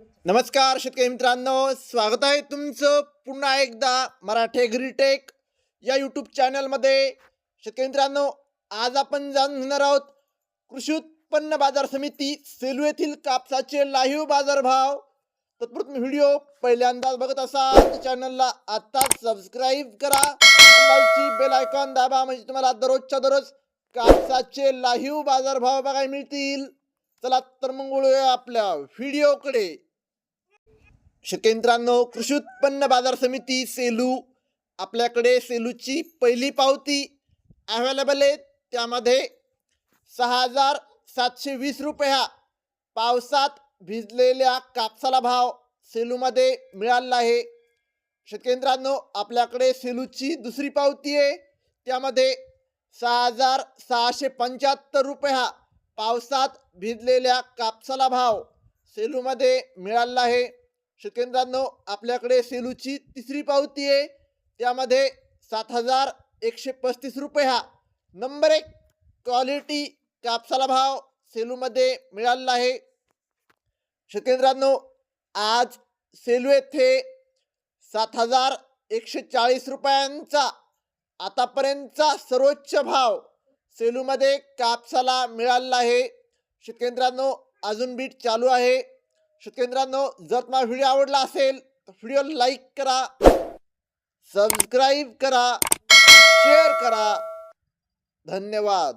नमस्कार शेतकरी मित्रांनो. स्वागत आहे तुमचं पुन्हा एकदा मराठे ग्रीटेक या यूट्यूब चॅनलमध्ये शेतकरी मित्रांनो आज आपण जाणून घेणार आहोत कृषी उत्पन्न बाजार समिती सेलू येथील कापसाचे लाईव्ह बाजारभाव. तत्पूर्वी व्हिडिओ पहिल्यांदाच बघत असाल तर चॅनलला आत्ता सबस्क्राईब करा. बेल आयकॉन दाबा म्हणजे तुम्हाला दररोजच्या दररोज कापसाचे लाईव्ह बाजारभाव बघायला मिळतील. चला तर मग वळूया आपल्या व्हिडिओकडे शेतकरी कृषी उत्पन्न बाजार समिती सेलू आपल्याकडे सेलूची पहिली पावती अवेलेबल आहे. त्यामध्ये सहा हजार सातशे वीस रुपये हा पावसात भिजलेल्या कापसाला भाव सेलूमध्ये मिळालेला आहे. शेतकेंद्रांनो आपल्याकडे सेलूची दुसरी पावती आहे. त्यामध्ये सहा हजार सहाशे पंच्याहत्तर रुपये हा पावसात भिजलेल्या कापसाला भाव सेलूमध्ये मिळालेला आहे. शेतकरी आपल्याकडे सेलूची तिसरी पावती आहे. त्यामध्ये सात हजार एकशे पस्तीस रुपये हा. नंबर एक क्वालिटी कापसाला भाव सेलूमध्ये मिळालेला आहे. शेतकरी आज सेलू येथे सात हजार एकशे चाळीस रुपयांचा आतापर्यंतचा सर्वोच्च भाव सेलूमध्ये कापसाला मिळालेला आहे. शेतकरी अजून बीट चालू आहे. शेतकरी मित्रांनो जर तुम्हाला व्हिडिओ आवडला असेल तर व्हिडिओ लाईक करा सबस्क्राईब करा शेअर करा. धन्यवाद.